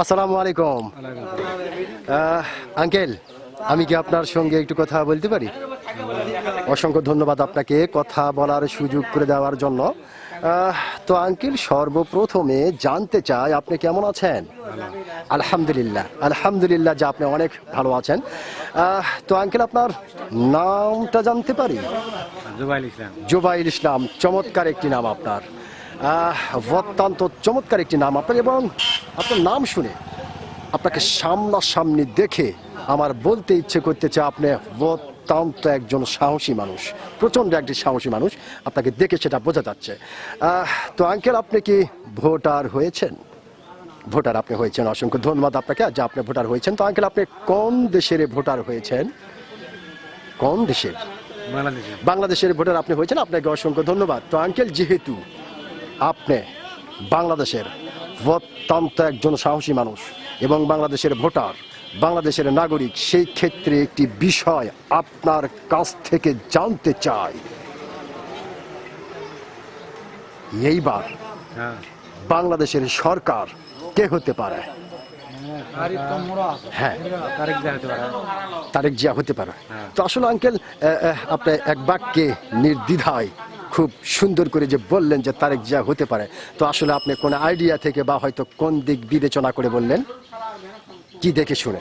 আসসালামু আলাইকুম। আঙ্কেল, আমি কি আপনার সঙ্গে একটু কথা বলতে পারি? অসংখ্য ধন্যবাদ আপনাকে, কথা বলার সুযোগ করে দেওয়ার জন্য। তো আঙ্কিল সর্বপ্রথমে জানতে চাই আপনি কেমন আছেন? আলহামদুলিল্লাহ আলহামদুলিল্লাহ যে আপনি অনেক ভালো আছেন। তো আঙ্কেল আপনার নামটা জানতে পারি? জুবাইল ইসলাম। জুবাইল ইসলাম চমৎকার একটি নাম আপনার। অত্যন্ত চমৎকার একটি নাম আপনার এবং আপনার নাম শুনে আপনাকে সামনাসামনি দেখে আমার বলতে ইচ্ছে করতেছে আপনি অত্যন্ত একজন সাহসী মানুষ প্রচণ্ড একটি সাহসী মানুষ। আপনাকে দেখে সেটা বোঝা যাচ্ছে। তো আঙ্কেল আপনি কি ভোটার হয়েছেন? ভোটার আপনি হয়েছেন অসংখ্য ধন্যবাদ আপনাকে। যে আপনি ভোটার হয়েছেন তো আঙ্কেল আপনি কোন দেশের ভোটার হয়েছেন? কোন দেশের? বাংলাদেশের ভোটার আপনি হয়েছেন আপনাকে অসংখ্য ধন্যবাদ। তো আঙ্কেল যেহেতু আপনি বাংলাদেশের অত্যন্ত একজন সাহসী মানুষ এবং বাংলাদেশের ভোটার বাংলাদেশের নাগরিক সেই ক্ষেত্রে একটি বিষয় আপনার কাছ থেকে জানতে চাই। এইবার হ্যাঁ। বাংলাদেশের সরকার কে হতে পারে? হ্যাঁ। তারেক জিয়া হতে পারে। হ্যাঁ। তো আসলে আঙ্কেল আপনি এক বাক্যে নির্দ্বিধায় খুব সুন্দর করে যে বললেন যে তারেক জিয়া হতে পারে তো আসলে আপনি কোন আইডিয়া থেকে বা হয়তো কোন দিক বিবেচনা করে বললেন? কি দেখে শুনে?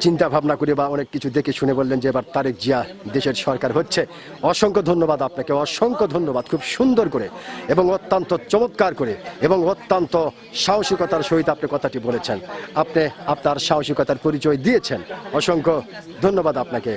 চিন্তা ভাবনা করে বা অনেক কিছু দেখে শুনে বললেন যে এবার তারেক জিয়া দেশের সরকার হচ্ছে। অসংখ্য ধন্যবাদ আপনাকে, অসংখ্য ধন্যবাদ। খুব সুন্দর করে এবং অত্যন্ত চমৎকার করে এবং অত্যন্ত সাহসিকতার সহিত আপনি কথাটি বলেছেন। আপনি আপনার সাহসিকতার পরিচয় দিয়েছেন। অসংখ্য ধন্যবাদ আপনাকে।